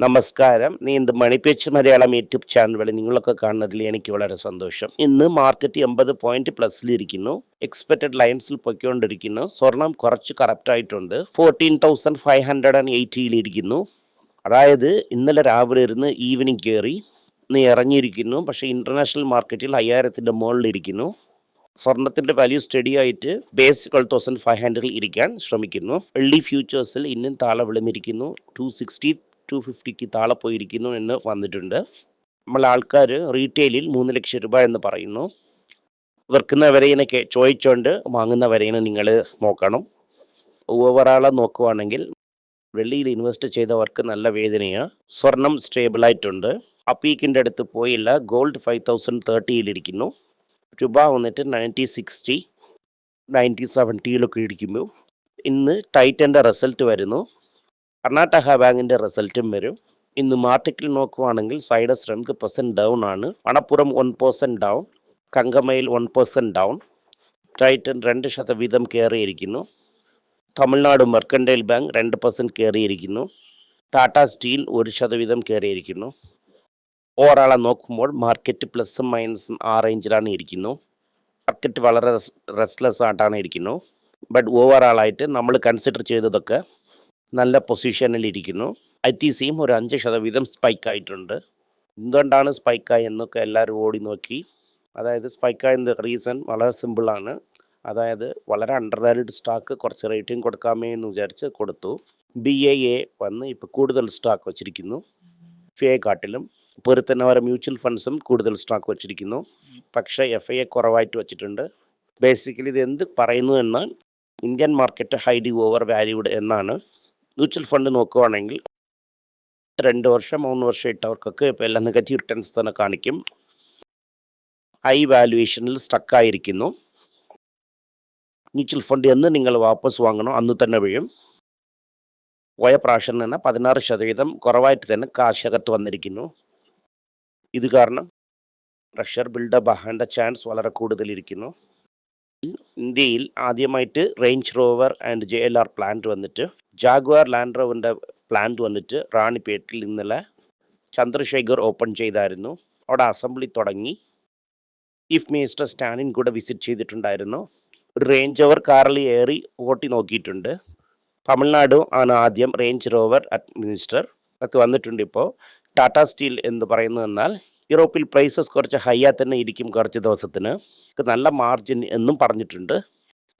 നമസ്കാരം. നീന്ത് മണിപ്പിച്ച് മലയാളം യൂട്യൂബ് ചാനൽ വഴി നിങ്ങളൊക്കെ കാണുന്നതിൽ എനിക്ക് വളരെ സന്തോഷം. ഇന്ന് മാർക്കറ്റ് എൺപത് പോയിന്റ് പ്ലസിലിരിക്കുന്നു എക്സ്പെക്റ്റഡ് ലൈൻസിൽ പൊയ്ക്കൊണ്ടിരിക്കുന്നു. സ്വർണം കുറച്ച് കറക്റ്റ് ആയിട്ടുണ്ട്. Fourteen thousand five hundred and എയ്റ്റിയിലിരിക്കുന്നു അതായത് ഇന്നലെ രാവിലെ ഇരുന്ന് ഈവനിങ് കയറി ഇന്ന് ഇറങ്ങിയിരിക്കുന്നു. പക്ഷേ ഇന്റർനാഷണൽ മാർക്കറ്റിൽ അയ്യായിരത്തിന്റെ മുകളിലിരിക്കുന്നു സ്വർണത്തിന്റെ വാല്യൂ സ്റ്റഡി ആയിട്ട് ബേസ് ട്വൽവ് തൗസൻഡ് ഫൈവ് ഹൺഡ്രഡിൽ ഇരിക്കാൻ ശ്രമിക്കുന്നു. വെള്ളി ഫ്യൂച്ചേഴ്സിൽ ഇന്നും താളെ വിളന്നിരിക്കുന്നു ടു സിക്സ്റ്റി ടു ഫിഫ്റ്റിക്ക് താഴെ പോയിരിക്കുന്നു എന്ന് വന്നിട്ടുണ്ട്. നമ്മൾ ആൾക്കാർ റീറ്റെയിലിൽ മൂന്ന് ലക്ഷം രൂപ എന്ന് പറയുന്നു. വിൽക്കുന്ന വിലയിനെ കെ- ചോദിച്ചുകൊണ്ട് വാങ്ങുന്ന വിലയിനെ നിങ്ങൾ നോക്കണം. ഓവറാളെ നോക്കുവാണെങ്കിൽ വെള്ളിയിൽ ഇൻവെസ്റ്റ് ചെയ്തവർക്ക് നല്ല വേദനയാണ് സ്വർണം സ്റ്റേബിളായിട്ടുണ്ട് ആ പീക്കിന്റെ അടുത്ത് പോയില്ല. ഗോൾഡ് ഫൈവ് തൗസൻഡ് തേർട്ടിയിലിരിക്കുന്നു രൂപ വന്നിട്ട് നയന്റി സിക്സ്റ്റി നയന്റി സെവന്റിയിലൊക്കെ ഇരിക്കുമ്പോൾ ഇന്ന് ടൈറ്റന്റെ റിസൾട്ട് വരുന്നു. കർണാടക ബാങ്കിന്റെ റിസൾട്ടും വരും. ഇന്ന് മാർക്കറ്റിൽ നോക്കുവാണെങ്കിൽ സൈഡ് സ്ട്രെങ്ത് പെർസെന്റ് ഡൗൺ ആണ്. മണപ്പുറം വൺ പെർസെന്റ് ഡൗൺ കങ്കമയിൽ വൺ പെർസെന്റ് ഡൗൺ ടൈറ്റൻ രണ്ട് ശതവീതം കയറിയിരിക്കുന്നു. തമിഴ്നാട് മെർക്കൻഡൈൽ ബാങ്ക് രണ്ട് പെർസെന്റ് കയറിയിരിക്കുന്നു. ടാറ്റ സ്റ്റീൽ ഒരു ശതവീതം കയറിയിരിക്കുന്നു. ഓവറാളെ നോക്കുമ്പോൾ മാർക്കറ്റ് പ്ലസും മൈനസും ആ റേഞ്ചിലാണ് ഇരിക്കുന്നു. മാർക്കറ്റ് വളരെ റെസ്റ്റ്ലെസ് ആയിട്ടാണ് ഇരിക്കുന്നു. ബട്ട് ഓവറാളായിട്ട് നമ്മൾ കൺസിഡർ ചെയ്തതൊക്കെ നല്ല പൊസിഷനിൽ ഇരിക്കുന്നു ഐ ടി സിയും ഒരു അഞ്ച് ശതവീതം സ്പൈക്ക് ആയിട്ടുണ്ട്. എന്തുകൊണ്ടാണ് സ്പൈക്കായി എന്നൊക്കെ എല്ലാവരും ഓടി നോക്കി. അതായത് സ്പൈക്കായ റീസൺ വളരെ സിമ്പിളാണ് അതായത് വളരെ അണ്ടർ വാല്യൂഡ് സ്റ്റോക്ക് കുറച്ച് റേറ്റിംഗ് കൊടുക്കാമേ എന്ന് വിചാരിച്ച് കൊടുത്തു. ബി എ എ വന്ന് ഇപ്പോൾ കൂടുതൽ സ്റ്റോക്ക് വച്ചിരിക്കുന്നു. ഫിയെ കാട്ടിലും. പൊരുത്തന്നവരെ മ്യൂച്വൽ ഫണ്ട്സും കൂടുതൽ സ്റ്റോക്ക് വച്ചിരിക്കുന്നു. പക്ഷേ എഫ് ഐ എ കുറവായിട്ട് വച്ചിട്ടുണ്ട്. ബേസിക്കലി ഇത് എന്ത് പറയുന്നു എന്നാൽ Indian market highly over valued എന്നാണ്. മ്യൂച്വൽ ഫണ്ട് നോക്കുവാണെങ്കിൽ രണ്ട് വർഷം മൂന്ന് വർഷം ഇട്ടവർക്കൊക്കെ ഇപ്പോൾ എല്ലാം നെഗറ്റീവ് റിട്ടേൺസ് തന്നെ കാണിക്കും. ഹൈ വാല്യുവേഷനിൽ സ്റ്റക്കായിരിക്കുന്നു മ്യൂച്വൽ ഫണ്ട് എന്ന് നിങ്ങൾ വാപ്പസ് വാങ്ങണോ അന്ന് തന്നെ വീഴും. പോയ പ്രാവശ്യം തന്നെ പതിനാറ് ശതവീതം കുറവായിട്ട് തന്നെ കാശ് അകത്ത് വന്നിരിക്കുന്നു. ഇത് കാരണം പ്രഷർ ബിൽഡപ്പ് ആകേണ്ട ചാൻസ് വളരെ കൂടുതലിരിക്കുന്നു ഇന്ത്യയിൽ ആദ്യമായിട്ട് Range Rover and J L R plant വന്നിട്ട് ജാഗ്വാർ ലാൻഡ് റോവറിന്റെ പ്ലാന്റ് വന്നിട്ട് റാണിപ്പേട്ടിൽ ഇന്നലെ ചന്ദ്രശേഖർ ഓപ്പൺ ചെയ്തായിരുന്നു. അവിടെ അസംബ്ലി തുടങ്ങി. ചീഫ് മിനിസ്റ്റർ സ്റ്റാലിൻ കൂടെ വിസിറ്റ് ചെയ്തിട്ടുണ്ടായിരുന്നു. റേഞ്ച് ഓവർ കാറിൽ ഏറി ഓട്ടി നോക്കിയിട്ടുണ്ട്. തമിഴ്നാട് ആണ് ആദ്യം റേഞ്ച് റോവർ മിനിസ്റ്റർ അത് വന്നിട്ടുണ്ട് ഇപ്പോൾ ടാറ്റ സ്റ്റീൽ എന്ന് പറയുന്നത് എന്നാൽ യൂറോപ്പിൽ പ്രൈസസ് കുറച്ച് ഹൈയാ തന്നെ ഇരിക്കും കുറച്ച് ദിവസത്തിന്. നല്ല മാർജിൻ എന്നും പറഞ്ഞിട്ടുണ്ട്.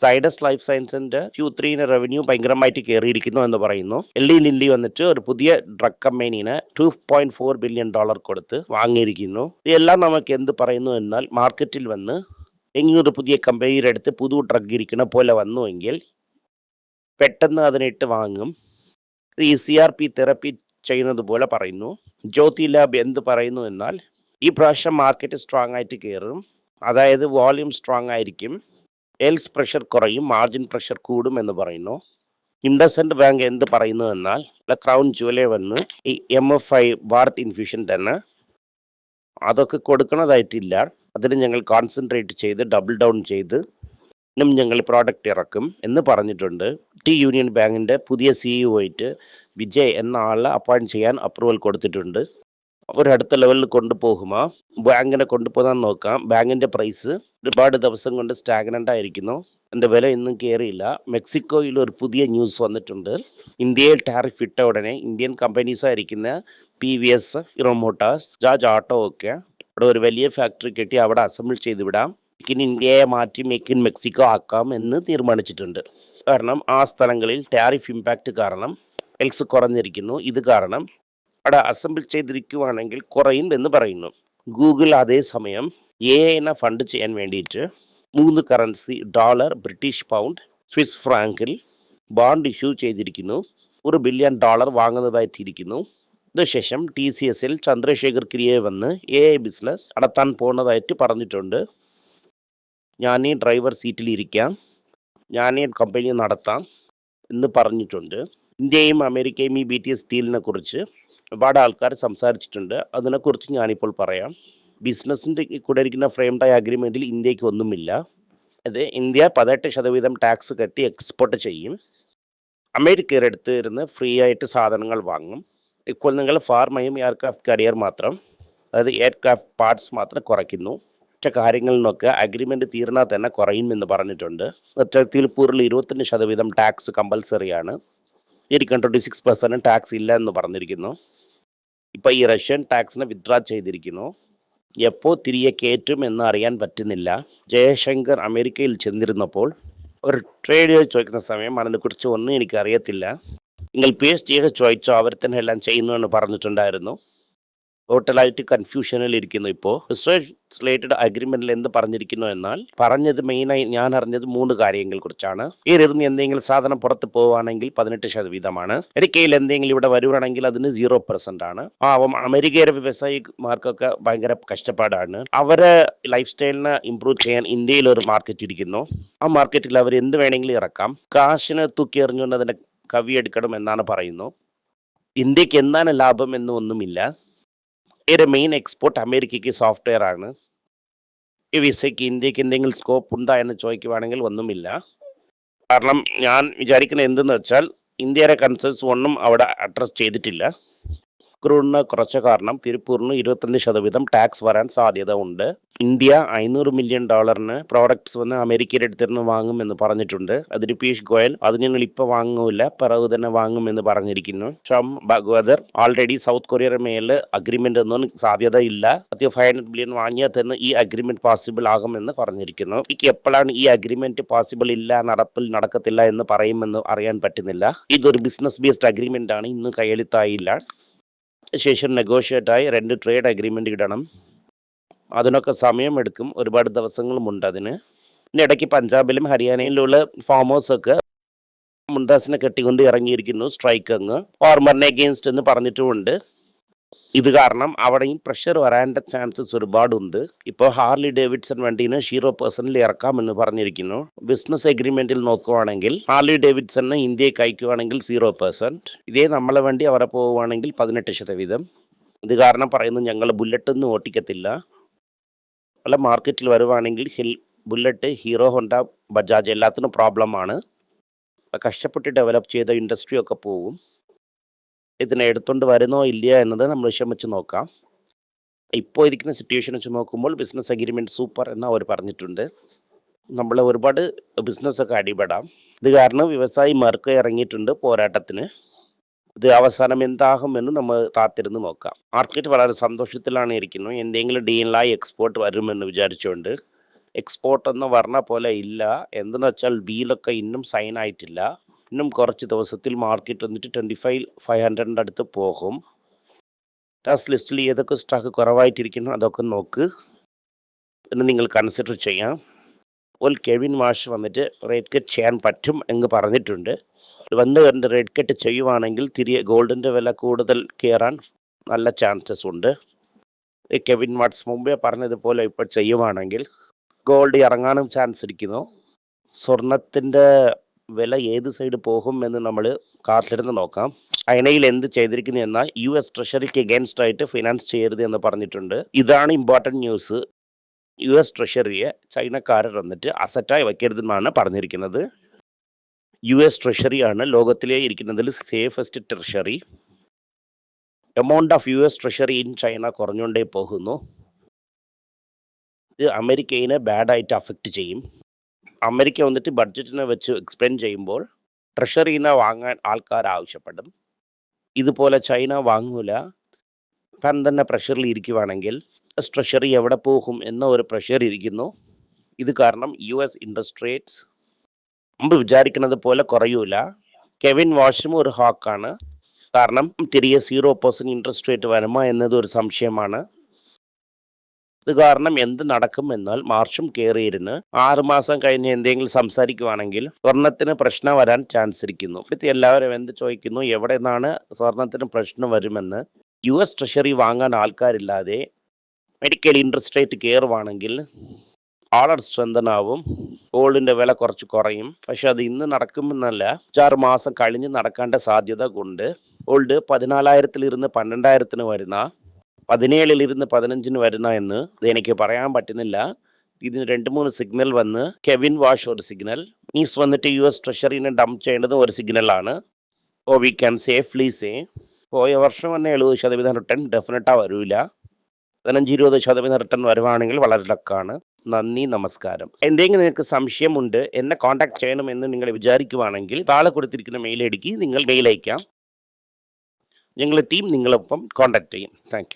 സൈഡസ് ലൈഫ് സയൻസിന്റെ ക്യൂ ത്രീന് റവന്യൂ ഭയങ്കരമായിട്ട് കയറിയിരിക്കുന്നു എന്ന് പറയുന്നു. എല്ലി ലില്ലി വന്നിട്ട് ഒരു പുതിയ drug കമ്പനീനെ two point four billion dollar കൊടുത്ത് വാങ്ങിയിരിക്കുന്നു. ഇതെല്ലാം നമുക്ക് എന്ത് പറയുന്നു എന്നാൽ മാർക്കറ്റിൽ വന്ന് എങ്ങനൊരു പുതിയ കമ്പനിയുടെ അടുത്ത് പുതു ഡ്രഗ് ഇരിക്കുന്ന പോലെ വന്നുവെങ്കിൽ പെട്ടെന്ന് അതിനിട്ട് വാങ്ങും. ഈ സി ആർ പി തെറപ്പി ചെയ്യുന്നത് പോലെ പറയുന്നു. ജ്യോതി ലാബ് എന്ത് പറയുന്നു എന്നാൽ ഈ പ്രാവശ്യം മാർക്കറ്റ് സ്ട്രോങ് ആയിട്ട് കയറും. അതായത് വോളിയം സ്ട്രോങ് ആയിരിക്കും. എൽസ് പ്രഷർ കുറയും മാർജിൻ പ്രഷർ കൂടും എന്ന് പറയുന്നു. ഇൻഡസൻഡ് ബാങ്ക് എന്ത് പറയുന്നു എന്നാൽ ക്രൗൺ ജുവലെ വന്ന് ഈ M F I Bharat infusion തന്നെ അതൊക്കെ കൊടുക്കുന്നതായിട്ടില്ല അതിന് ഞങ്ങൾ കോൺസെൻട്രേറ്റ് ചെയ്ത് ഡബിൾ ഡൗൺ ചെയ്ത് ഇന്നും ഞങ്ങൾ പ്രോഡക്റ്റ് ഇറക്കും എന്ന് പറഞ്ഞിട്ടുണ്ട്. ടി യൂണിയൻ ബാങ്കിന്റെ പുതിയ സിഇഒ ആയിട്ട് വിജയ് എന്ന ആളെ അപ്പോയിന്റ് ചെയ്യാൻ അപ്രൂവൽ കൊടുത്തിട്ടുണ്ട്. അവർ അടുത്ത ലെവലിൽ കൊണ്ടുപോകുമോ ബാങ്കിനെ കൊണ്ടുപോകാൻ നോക്കാം. ബാങ്കിന്റെ പ്രൈസ് ഒരുപാട് ദിവസം കൊണ്ട് സ്റ്റാഗ്നന്റ് ആയിരിക്കുന്നു. എന്റെ വില ഇന്നും കയറിയില്ല മെക്സിക്കോയിൽ ഒരു പുതിയ ന്യൂസ് വന്നിട്ടുണ്ട്. ഇന്ത്യയിൽ ടാരിഫ് ഇട്ട ഉടനെ ഇന്ത്യൻ കമ്പനീസ് ആയിരിക്കുന്ന P V S Hero motors ജാജ് auto ഒക്കെ അവിടെ ഒരു വലിയ ഫാക്ടറി കെട്ടി അവിടെ അസംബിൾ ചെയ്ത് വിടാം. മേക്ക് ഇൻ ഇന്ത്യയെ മാറ്റി മേക്ക് ഇൻ മെക്സിക്കോ ആക്കാം എന്ന് തീരുമാനിച്ചിട്ടുണ്ട്. കാരണം ആ സ്ഥലങ്ങളിൽ ടാരിഫ് ഇമ്പാക്റ്റ് കാരണം എൽസ് കുറഞ്ഞിരിക്കുന്നു. ഇത് കാരണം അവിടെ അസംബിൾ ചെയ്തിരിക്കുവാണെങ്കിൽ കുറയും എന്ന് പറയുന്നു. ഗൂഗിൾ അതേസമയം എ എന്ന ഫണ്ട് ചെയ്യാൻ വേണ്ടിയിട്ട് മൂന്ന് currency dollar British pound Swiss ഫ്രാങ്കിൽ bond issue ചെയ്തിരിക്കുന്നു. ഒരു ബില്യൺ ഡോളർ വാങ്ങുന്നതായി വാങ്ങുന്നതായിത്തിരിക്കുന്നു ഇതിനുശേഷം ടി സി എസിൽ ചന്ദ്രശേഖർ ക്രിയെ വന്ന് എ ഐ ബിസിനസ് നടത്താൻ പോകുന്നതായിട്ട് പറഞ്ഞിട്ടുണ്ട്. ഞാൻ ഈ ഡ്രൈവർ സീറ്റിൽ ഇരിക്കാം. ഞാൻ ഈ കമ്പനി നടത്താം എന്ന് പറഞ്ഞിട്ടുണ്ട്. ഇന്ത്യയും അമേരിക്കയും ഈ ബി ടി എസ് ഡീലിനെ കുറിച്ച് ഒരുപാട് ആൾക്കാർ സംസാരിച്ചിട്ടുണ്ട്. അതിനെക്കുറിച്ച് ഞാനിപ്പോൾ പറയാം. ബിസിനസ്സിന്റെ കൂടെ ഇരിക്കുന്ന ഫ്രെയിം ടൈ അഗ്രിമെന്റിൽ ഇന്ത്യയ്ക്ക് ഒന്നുമില്ല. അത് ഇന്ത്യ പതിനെട്ട് ശതവീതം ടാക്സ് കെട്ടി എക്സ്പോർട്ട് ചെയ്യും. അമേരിക്കയുടെ അടുത്ത് ഇരുന്ന് ഫ്രീ ആയിട്ട് സാധനങ്ങൾ വാങ്ങും. ഇപ്പോൾ നിങ്ങൾ ഫാർമയും എയർക്രാഫ്റ്റ് കരിയർ മാത്രം അതായത് എയർക്രാഫ്റ്റ് പാർട്സ് മാത്രം കുറയ്ക്കുന്നു. മറ്റു കാര്യങ്ങളിൽ നിന്നൊക്കെ അഗ്രിമെന്റ് തീർന്നാൽ തന്നെ കുറയുമെന്ന് പറഞ്ഞിട്ടുണ്ട്. തിരുപ്പൂരിൽ ഇരുപത്തഞ്ച് ശതവീതം ടാക്സ് കമ്പൽസറിയാണ് ഇരിക്കും ട്വന്റി സിക്സ് പെർസെന്റ് ടാക്സ് ഇല്ല എന്ന് പറഞ്ഞിരിക്കുന്നു. ഇപ്പോൾ ഈ റഷ്യൻ ടാക്സിനെ വിത്ഡ്രാ ചെയ്തിരിക്കുന്നു. എപ്പോൾ തിരികെ കയറ്റും എന്ന് അറിയാൻ പറ്റുന്നില്ല. ജയശങ്കർ അമേരിക്കയിൽ ചെന്നിരുന്നപ്പോൾ ഒരു ട്രേഡ് ചോദിക്കുന്ന സമയം അതിനെക്കുറിച്ച് ഒന്നും എനിക്കറിയത്തില്ല. നിങ്ങൾ പി എസ് ഡിയൊക്കെ ചോദിച്ചോ? അവർ തന്നെ എല്ലാം ചെയ്യുന്നു എന്ന് പറഞ്ഞിട്ടുണ്ടായിരുന്നു. ടോട്ടലായിട്ട് കൺഫ്യൂഷനിൽ ഇരിക്കുന്നു ഇപ്പോൾ റിസർച്ച് റിലേറ്റഡ് അഗ്രിമെന്റിൽ എന്ത് പറഞ്ഞിരിക്കുന്നു എന്നാൽ പറഞ്ഞത് മെയിനായി ഞാൻ അറിഞ്ഞത് മൂന്ന് കാര്യങ്ങളെ കുറിച്ചാണ്. ഇരുന്ന് എന്തെങ്കിലും സാധനം പുറത്ത് പോവുകയാണെങ്കിൽ പതിനെട്ട് ശതവീതമാണ് ഇടയ്ക്കയിൽ എന്തെങ്കിലും ഇവിടെ വരുവാണെങ്കിൽ അതിന് സീറോ പെർസെന്റ് ആണ്. ആ അപ്പം അമേരിക്കയിലെ വ്യവസായിമാർക്കൊക്കെ ഭയങ്കര കഷ്ടപ്പാടാണ്. അവരെ ലൈഫ് സ്റ്റൈലിനെ ഇമ്പ്രൂവ് ചെയ്യാൻ ഇന്ത്യയിൽ ഒരു മാർക്കറ്റ് ഇരിക്കുന്നു. ആ മാർക്കറ്റിൽ അവർ എന്ത് വേണമെങ്കിലും ഇറക്കാം. കാശിന് തൂക്കി എറിഞ്ഞുകൊണ്ട് അതിനെ കവിയെടുക്കണം എന്നാണ് പറയുന്നു. ഇന്ത്യയ്ക്ക് എന്താണ് ലാഭം എന്നൊന്നുമില്ല ഇതിന്റെ മെയിൻ എക്സ്പോർട്ട് അമേരിക്കയ്ക്ക് സോഫ്റ്റ്വെയർ ആണ്. ഈ വിസയ്ക്ക് ഇന്ത്യയ്ക്ക് എന്തെങ്കിലും സ്കോപ്പ് ഉണ്ടോ എന്ന് ചോദിക്കുവാണെങ്കിൽ ഒന്നുമില്ല. കാരണം ഞാൻ വിചാരിക്കുന്നത് എന്തെന്ന് വെച്ചാൽ ഇന്ത്യയുടെ കൺസേൺസ് ഒന്നും അവിടെ അഡ്രസ് ചെയ്തിട്ടില്ല. ക്രൂഡിന് കുറച്ച കാരണം തിരുപ്പൂരിന് ഇരുപത്തഞ്ച് ശതവീതം ടാക്സ് വരാൻ സാധ്യത ഉണ്ട്. ഇന്ത്യ അഞ്ഞൂറ് മില്യൺ ഡോളറിന് പ്രോഡക്ട്സ് വന്ന് അമേരിക്കയുടെ അടുത്ത് വാങ്ങുമെന്ന് പറഞ്ഞിട്ടുണ്ട്. അതിന് പീയൂഷ് ഗോയൽ അത് ഞങ്ങൾ ഇപ്പോൾ വാങ്ങൂല പിറകു തന്നെ വാങ്ങുമെന്ന് പറഞ്ഞിരിക്കുന്നു. ഷം ഭഗവതർ ഓൾറെഡി സൗത്ത് കൊറിയയുടെ മേൽ അഗ്രിമെന്റ് ഒന്നും സാധ്യത ഇല്ല. അത്യം ഫൈവ് ഹൺഡ്രഡ് ബില്യൺ വാങ്ങിയാൽ തന്നെ ഈ അഗ്രിമെന്റ് പോസിബിൾ ആകുമെന്ന് പറഞ്ഞിരിക്കുന്നു. എനിക്ക് എപ്പോഴാണ് ഈ അഗ്രിമെന്റ് പോസിബിൾ ഇല്ല നടപ്പിൽ നടക്കത്തില്ല എന്ന് പറയുമെന്ന് അറിയാൻ പറ്റുന്നില്ല. ഇതൊരു ബിസിനസ് ബേസ്ഡ് അഗ്രിമെന്റ് ആണ് ഇന്ന് കയ്യെഴുത്തായില്ല. ശേഷം നെഗോഷിയേറ്റ് ആയി രണ്ട് ട്രേഡ് അഗ്രിമെന്റ് ഇടണം. അതിനൊക്കെ സമയമെടുക്കും ഒരുപാട് ദിവസങ്ങളുമുണ്ട് അതിന്. പിന്നെ ഇടയ്ക്ക് പഞ്ചാബിലും ഹരിയാനയിലുള്ള ഫാമേഴ്സൊക്കെ മുണ്ടാസിനെ കെട്ടിക്കൊണ്ട് ഇറങ്ങിയിരിക്കുന്നു സ്ട്രൈക്ക് അങ്ങ്. ഫാർമറിനെ അഗെയിൻസ്റ്റ് എന്ന് പറഞ്ഞിട്ടുമുണ്ട്. ഇത് കാരണം അവിടെയും പ്രഷർ വരാന്റെ ചാൻസസ് ഒരുപാടുണ്ട്. ഇപ്പോൾ ഹാർലി ഡേവിഡ്സൺ വണ്ടീനെ സീറോ പെർസെന്റിൽ ഇറക്കാമെന്ന് പറഞ്ഞിരിക്കുന്നു. ബിസിനസ് എഗ്രിമെന്റിൽ നോക്കുവാണെങ്കിൽ ഹാർലി ഡേവിഡ്സണിന് ഇന്ത്യയ്ക്ക് അയക്കുവാണെങ്കിൽ സീറോ പെർസെന്റ് ഇതേ നമ്മളെ വണ്ടി അവിടെ പോവുകയാണെങ്കിൽ പതിനെട്ട് ശതവീതം ഇത് കാരണം പറയുന്നു ഞങ്ങൾ ബുള്ളറ്റൊന്നും ഓട്ടിക്കത്തില്ല. പല മാർക്കറ്റിൽ വരുവാണെങ്കിൽ ഹിൽ ബുള്ളറ്റ് ഹീറോ ഹോണ്ട ബജാജ് എല്ലാത്തിനും പ്രോബ്ലമാണ് കഷ്ടപ്പെട്ട് ഡെവലപ്പ് ചെയ്ത ഇൻഡസ്ട്രിയൊക്കെ പോകും ഇതിനെ എടുത്തുകൊണ്ട് വരുന്നോ ഇല്ല എന്നത് നമ്മൾ ശ്രമിച്ച് നോക്കാം. ഇപ്പോൾ ഇരിക്കുന്ന സിറ്റുവേഷൻ വെച്ച് നോക്കുമ്പോൾ ബിസിനസ് അഗ്രിമെന്റ് സൂപ്പർ എന്ന് അവർ പറഞ്ഞിട്ടുണ്ട്. നമ്മൾ ഒരുപാട് ബിസിനസ്സൊക്കെ അടിപെടാം. ഇത് കാരണം വ്യവസായി വ്യവസായിമാർക്ക് ഇറങ്ങിയിട്ടുണ്ട് പോരാട്ടത്തിന്. ഇത് അവസാനം എന്താകുമെന്ന് നമ്മൾ കാത്തിരുന്ന് നോക്കാം. മാർക്കറ്റ് വളരെ സന്തോഷത്തിലാണ് ഇരിക്കുന്നത് എന്തെങ്കിലും ഡീലായി എക്സ്പോർട്ട് വരുമെന്ന് വിചാരിച്ചുകൊണ്ട് എക്സ്പോർട്ട് എന്ന് പറഞ്ഞ പോലെ ഇല്ല. എന്തെന്ന് വെച്ചാൽ ബീലൊക്കെ ഇന്നും സൈൻ ആയിട്ടില്ല. ഇന്നും കുറച്ച് ദിവസത്തിൽ മാർക്കറ്റ് വന്നിട്ട് ട്വന്റി ഫൈവ് ഫൈവ് ഹൺഡ്രഡിന്റെ അടുത്ത് പോകും. ടാസ് ലിസ്റ്റിൽ ഏതൊക്കെ സ്റ്റോക്ക് കുറവായിട്ടിരിക്കുന്നു അതൊക്കെ നോക്ക്. എന്ന് നിങ്ങൾ കൺസിഡർ ചെയ്യാം. ഒരു കെവിൻ വാഷ് വന്നിട്ട് റേറ്റ് കട്ട് ചെയ്യാൻ പറ്റും എന്ന് പറഞ്ഞിട്ടുണ്ട്. വന്ന് കണ്ട് റേറ്റ് കട്ട് ചെയ്യുവാണെങ്കിൽ തിരികെ ഗോൾഡിന്റെ വില കൂടുതൽ കയറാൻ നല്ല ചാൻസസ് ഉണ്ട്. കെവിൻ വാട്സ് മുമ്പേ പറഞ്ഞതുപോലെ ഇപ്പോൾ ചെയ്യുവാണെങ്കിൽ ഗോൾഡ് ഇറങ്ങാനും ചാൻസ് ഇരിക്കുന്നു. സ്വർണത്തിന്റെ വില ഏത് സൈഡ് പോകും എന്ന് നമ്മൾ കാത്തിരുന്ന് നോക്കാം. ചൈനയിൽ എന്ത് ചെയ്തിരിക്കുന്നു എന്നാൽ യു എസ് ട്രഷറിക്ക് എഗൻസ്റ്റ് ആയിട്ട് ഫിനാൻസ് ചെയ്യരുത് എന്ന് പറഞ്ഞിട്ടുണ്ട്. ഇതാണ് ഇമ്പോർട്ടന്റ് ന്യൂസ് യു എസ് ട്രഷറിയെ ചൈനക്കാരർ വന്നിട്ട് അസറ്റായി വയ്ക്കരുതെന്നാണ് പറഞ്ഞിരിക്കുന്നത്. യു എസ് ട്രഷറിയാണ് ലോകത്തിലെ ഇരിക്കുന്നതിൽ safest treasury amount of U S treasury in China കുറഞ്ഞുകൊണ്ടേ പോകുന്നു. ഇത് അമേരിക്കയിനെ ബാഡായിട്ട് അഫക്റ്റ് ചെയ്യും. അമേരിക്ക വന്നിട്ട് ബഡ്ജറ്റിനെ വെച്ച് എക്സ്പ്ലെയിൻ ചെയ്യുമ്പോൾ ട്രഷറിനെ വാങ്ങാൻ ആൾക്കാർ ആവശ്യപ്പെടും. ഇതുപോലെ ചൈന വാങ്ങൂല. താൻ തന്നെ പ്രഷറിൽ ഇരിക്കുവാണെങ്കിൽ ട്രഷറി എവിടെ പോകും എന്ന ഒരു പ്രഷർ ഇരിക്കുന്നു. ഇത് കാരണം യു എസ് ഇൻട്രസ്റ്റ് റേറ്റ്സ് മുമ്പ് വിചാരിക്കുന്നത് പോലെ കുറയൂല. കെവിൻ വാഷും ഒരു ഹോക്കാണ് കാരണം തിരികെ സീറോ പെർസെന്റ് ഇൻട്രസ്റ്റ് റേറ്റ് വരുമോ എന്നത് ഒരു സംശയമാണ്. ഇത് കാരണം എന്ത് നടക്കും എന്നാൽ മാർച്ചും കയറിയിരുന്ന് ആറുമാസം കഴിഞ്ഞ് എന്തെങ്കിലും സംസാരിക്കുവാണെങ്കിൽ സ്വർണത്തിന് പ്രശ്നം വരാൻ ചാൻസ് ഇരിക്കുന്നു. ഇപ്പോഴത്തെ എല്ലാവരും എന്ത് ചോദിക്കുന്നു? എവിടെ നിന്നാണ് സ്വർണത്തിന് പ്രശ്നം വരുമെന്ന്? യു എസ് ട്രഷറി വാങ്ങാൻ ആൾക്കാരില്ലാതെ മെഡിക്കൽ ഇൻട്രസ്റ്റ് റേറ്റ് കയറുവാണെങ്കിൽ ആളർ സ്ട്രെങ്തൻ ആവും ഗോൾഡിന്റെ വില കുറച്ച് കുറയും. പക്ഷെ അത് ഇന്ന് നടക്കുമെന്നല്ല അഞ്ചാറ് മാസം കഴിഞ്ഞ് നടക്കേണ്ട സാധ്യത കൊണ്ട് ഗോൾഡ് പതിനാലായിരത്തിലിരുന്ന് പന്ത്രണ്ടായിരത്തിന് വരുന്ന പതിനേഴിലിരുന്ന് പതിനഞ്ചിന് വരുന്ന എന്ന് എനിക്ക് പറയാൻ പറ്റുന്നില്ല. ഇതിന് രണ്ട് മൂന്ന് സിഗ്നൽ വന്ന് കെവിൻ വാഷ് ഒരു സിഗ്നൽ. മീൻസ് വന്നിട്ട് യു എസ് ട്രഷറിനെ ഡംപ് ചെയ്യേണ്ടത് ഒരു സിഗ്നലാണ്. Oh we can safely say. പോയ വർഷം തന്നെ എഴുപത് ശതമാനം റിട്ടേൺ ഡെഫിനറ്റാ വരൂല. പതിനഞ്ച് ഇരുപത് ശതമാനം റിട്ടേൺ വരുവാണെങ്കിൽ വളരെ ലക്കാണ്. നന്ദി നമസ്കാരം. എന്തെങ്കിലും നിങ്ങൾക്ക് സംശയമുണ്ട് എന്നെ കോൺടാക്ട് ചെയ്യണമെന്ന് നിങ്ങൾ വിചാരിക്കുവാണെങ്കിൽ താഴെ കൊടുത്തിരിക്കുന്ന മെയിൽ ഐ നിങ്ങൾ മെയിൽ അയക്കാം. ഞങ്ങളുടെ ടീം നിങ്ങളൊപ്പം കോൺടാക്ട് ചെയ്യും. താങ്ക്